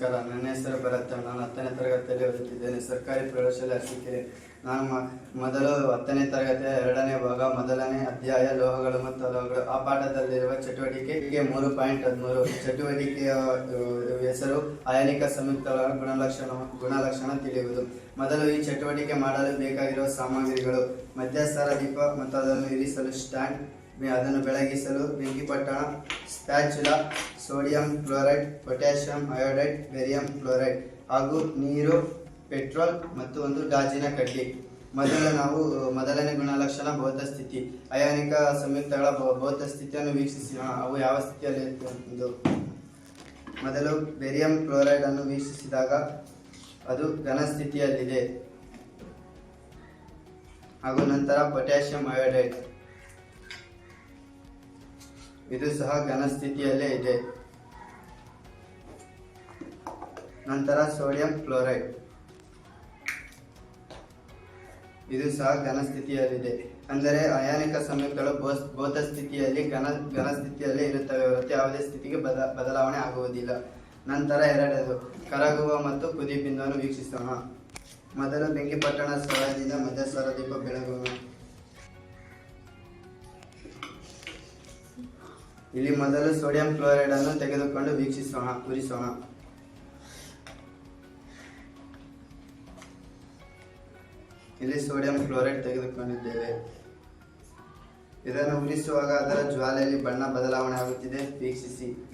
ನಮಸ್ಕಾರ. ನನ್ನ ಹೆಸರು ಭರತ್. ನಾನು ಹತ್ತನೇ ತರಗತಿಯಲ್ಲಿ ಓದುತ್ತಿದ್ದೇನೆ. ಸರ್ಕಾರಿ ಪ್ರೌಢಶಾಲೆ ಅರಸೀಕೆರೆ ನಾನು ಮೊದಲು ಹತ್ತನೇ ತರಗತಿಯ ಎರಡನೇ ಭಾಗ, ಮೊದಲನೇ ಅಧ್ಯಾಯ, ಲೋಹಗಳು ಮತ್ತು ಲೋಹಗಳು ಆ ಪಾಠದಲ್ಲಿರುವ ಚಟುವಟಿಕೆಗೆ ಮೂರು ಪಾಯಿಂಟ್ ಹದಿಮೂರು. ಚಟುವಟಿಕೆಯ ಹೆಸರು ಅಯನಿಕ ಸಂಯುಕ್ತ ಗುಣಲಕ್ಷಣ ಗುಣಲಕ್ಷಣ ತಿಳಿಯುವುದು. ಮೊದಲು ಈ ಚಟುವಟಿಕೆ ಮಾಡಲು ಬೇಕಾಗಿರುವ ಸಾಮಗ್ರಿಗಳು, ಮಧ್ಯಸ್ಥರ ದೀಪ ಮತ್ತು ಅದನ್ನು ಇರಿಸಲು ಸ್ಟ್ಯಾಂಡ್ ಅದನ್ನು ಬೆಳಗಿಸಲು ಬೆಂಕಿಪಟ್ಟಣ spatula, sodium chloride, potassium iodide, barium chloride ಹಾಗೂ ನೀರು, ಪೆಟ್ರೋಲ್ ಮತ್ತು ಒಂದು ಗಾಜಿನ ಕಡ್ಡಿ. ಮೊದಲು ನಾವು, ಮೊದಲನೇ ಗುಣಲಕ್ಷಣ ಭೌತ ಸ್ಥಿತಿ. ಅಯಾನಿಕ ಸಂಯುಕ್ತಗಳ ಭೌತ ಸ್ಥಿತಿಯನ್ನು ವೀಕ್ಷಿಸೋಣ. ಅವು ಯಾವ ಸ್ಥಿತಿಯಲ್ಲಿ ಎಂದು ಮೊದಲು ಬೆರಿಯಂ ಕ್ಲೋರೈಡ್ ಅನ್ನು ವೀಕ್ಷಿಸಿದಾಗ ಅದು ಘನ ಸ್ಥಿತಿಯಲ್ಲಿದೆ. ಹಾಗೂ ನಂತರ ಪೊಟ್ಯಾಷಿಯಂ ಅಯೋಡೈಡ್. ಇದು ಸಹ ಘನ ಸ್ಥಿತಿಯಲ್ಲೇ ಇದೆ. ನಂತರ ಸೋಡಿಯಂ ಕ್ಲೋರೈಡ್. ಇದು ಸಹ ಘನ ಸ್ಥಿತಿಯಲ್ಲಿದೆ ಅಂದರೆ ಅಯಾನಿಕ ಸಂಯುಕ್ತಗಳು ಭೌತ ಸ್ಥಿತಿಯಲ್ಲಿ ಘನ ಘನ ಸ್ಥಿತಿಯಲ್ಲೇ ಇರುತ್ತವೆ ಹೊರತು ಯಾವುದೇ ಸ್ಥಿತಿಗೆ ಬದ ಬದಲಾವಣೆ ಆಗುವುದಿಲ್ಲ. ನಂತರ ಎರಡದು, ಕರಗುವ ಮತ್ತು ಕುದಿ ಬಿಂದುವನ್ನು ವೀಕ್ಷಿಸೋಣ. ಮೊದಲು ಬೆಂಕಿಪಟ್ಟಣ ಸ್ಥಳದಿಂದ ಮಧ್ಯ ಸ್ವರದೀಪ ಬೆಳಗೋಣ. ಇಲ್ಲಿ ಮೊದಲು ಸೋಡಿಯಂ ಕ್ಲೋರೈಡ್ ಅನ್ನು ತೆಗೆದುಕೊಂಡು ವೀಕ್ಷಿಸೋಣ ಉರಿಸೋಣ ಇಲ್ಲಿ ಸೋಡಿಯಂ ಕ್ಲೋರೈಡ್ ತೆಗೆದುಕೊಂಡಿದ್ದೇವೆ. ಇದನ್ನು ಉರಿಸುವಾಗ ಅದರ ಜ್ವಾಲೆಯಲ್ಲಿ ಬಣ್ಣ ಬದಲಾವಣೆ ಆಗುತ್ತಿದೆ. ವೀಕ್ಷಿಸಿ.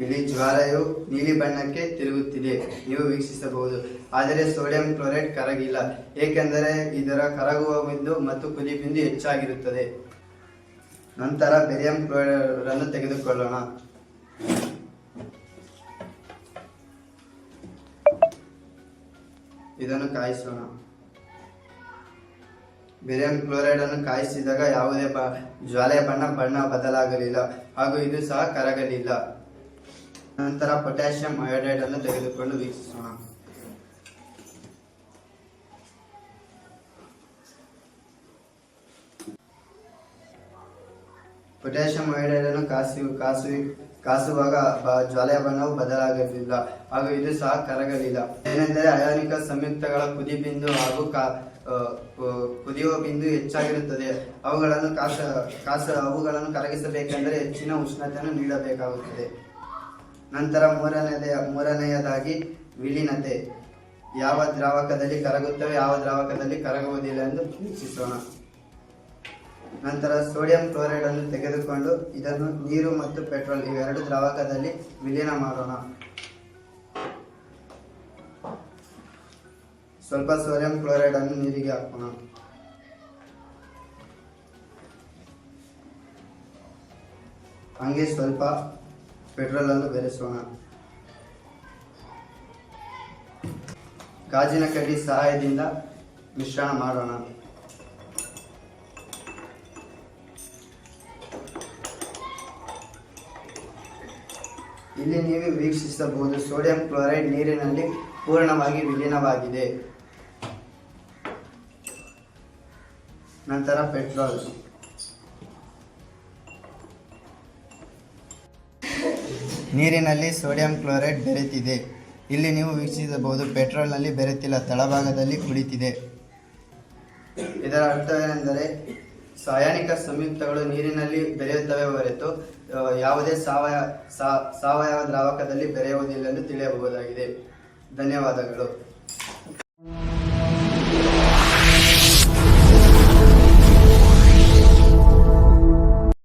ಇಲ್ಲಿ ಜ್ವಾಲೆಯು ನೀಲಿ ಬಣ್ಣಕ್ಕೆ ತಿರುಗುತ್ತಿದೆ. ನೀವು ವೀಕ್ಷಿಸಬಹುದು. ಆದರೆ ಸೋಡಿಯಂ ಕ್ಲೋರೈಡ್ ಕರಗಿಲ್ಲ. ಏಕೆಂದರೆ ಇದರ ಕರಗುವ ಬಿಂದು ಮತ್ತು ಕುದಿ ಬಿಂದು ಹೆಚ್ಚಾಗಿರುತ್ತದೆ. ನಂತರ ಬೆರಿಯಂ ಕ್ಲೋರೈಡ್ ಅನ್ನು ತೆಗೆದುಕೊಳ್ಳೋಣ. ಇದನ್ನು ಕಾಯಿಸೋಣ. ಬೆರಿಯಂ ಕ್ಲೋರೈಡ್ ಅನ್ನು ಕಾಯಿಸಿದಾಗ ಯಾವುದೇ ಬ, ಜ್ವಾಲೆಯ ಬಣ್ಣ ಬಣ್ಣ ಬದಲಾಗಲಿಲ್ಲ. ಹಾಗೂ ಇದು ಸಹ ಕರಗಲಿಲ್ಲ. ನಂತರ ಪೊಟ್ಯಾಸಿಯಂ ಅಯೋಡೈಡ್ ಅನ್ನು ತೆಗೆದುಕೊಂಡು ವೀಕ್ಷಿಸೋಣ. ಪೊಟ್ಯಾಷಿಯಂ ಅಯೋಡೈಡ್ ಅನ್ನು ಕಾಸಿ ಕಾಸು ಕಾಸುವಾಗ ಜ್ವಾಲೆಯ ಬಣ್ಣವು ಬದಲಾಗಲಿಲ್ಲ. ಹಾಗೂ ಇದು ಸಹ ಕರಗಲಿಲ್ಲ. ಏನೆಂದರೆ, ಅಯಾನಿಕ ಸಂಯುಕ್ತಗಳ ಕುದಿಬಿಂದು ಹಾಗೂ ಕು- ಕುದಿಯುವ ಬಿಂದು ಹೆಚ್ಚಾಗಿರುತ್ತದೆ. ಅವುಗಳನ್ನು ಕಾಸ ಕಾಸ, ಅವುಗಳನ್ನು ಕರಗಿಸಬೇಕೆಂದರೆ ಹೆಚ್ಚಿನ ಉಷ್ಣತೆಯನ್ನು ನೀಡಬೇಕಾಗುತ್ತದೆ. ನಂತರ ಮೂರನೆಯ ಮೂರನೆಯದಾಗಿ ವಿಲೀನತೆ. ಯಾವ ದ್ರಾವಕದಲ್ಲಿ ಕರಗುತ್ತವೆ, ಯಾವ ದ್ರಾವಕದಲ್ಲಿ ಕರಗುವುದಿಲ್ಲ ಎಂದು ವೀಕ್ಷಿಸೋಣ ನಂತರ ಸೋಡಿಯಂ ಕ್ಲೋರೈಡ್ ಅನ್ನು ತೆಗೆದುಕೊಂಡು ಇದನ್ನು ನೀರು ಮತ್ತು ಪೆಟ್ರೋಲ್ ಇವೆರಡು ದ್ರಾವಕದಲ್ಲಿ ವಿಲೀನ ಮಾಡೋಣ. ಸ್ವಲ್ಪ ಸೋಡಿಯಂ ಕ್ಲೋರೈಡ್ ಅನ್ನು ನೀರಿಗೆ ಹಾಕೋಣ. ಹಂಗೆ ಸ್ವಲ್ಪ ಪೆಟ್ರೋಲ್ ಅನ್ನು ಬೆರೆಸೋಣ. ಗಾಜಿನ ಕಡ್ಡಿ ಸಹಾಯದಿಂದ ಮಿಶ್ರಣ ಮಾಡೋಣ. ಇಲ್ಲಿ ನೀವು ವೀಕ್ಷಿಸಬಹುದು ಸೋಡಿಯಂ ಕ್ಲೋರೈಡ್ ನೀರಿನಲ್ಲಿ ಪೂರ್ಣವಾಗಿ ವಿಲೀನವಾಗಿದೆ. ನಂತರ ಪೆಟ್ರೋಲ್. ನೀರಿನಲ್ಲಿ ಸೋಡಿಯಂ ಕ್ಲೋರೈಡ್ ಬೆರೆತಿದೆ. ಇಲ್ಲಿ ನೀವು ವೀಕ್ಷಿಸಬಹುದು, ಪೆಟ್ರೋಲ್ನಲ್ಲಿ ಬೆರೆತಿಲ್ಲ, ತಳಭಾಗದಲ್ಲಿ ಕುಳಿತಿದೆ ಇದರ ಅರ್ಥವೇನೆಂದರೆ, ಸಾಯಾನಿಕ ಸಂಯುಕ್ತಗಳು ನೀರಿನಲ್ಲಿ ಬೆರೆಯುತ್ತವೆ ಹೊರತು ಯಾವುದೇ ಸಾವಯವ ಸಾವಯವ ದ್ರಾವಕದಲ್ಲಿ ಬೆರೆಯುವುದಿಲ್ಲ ಎಂದು ತಿಳಿಯಬಹುದಾಗಿದೆ. ಧನ್ಯವಾದಗಳು.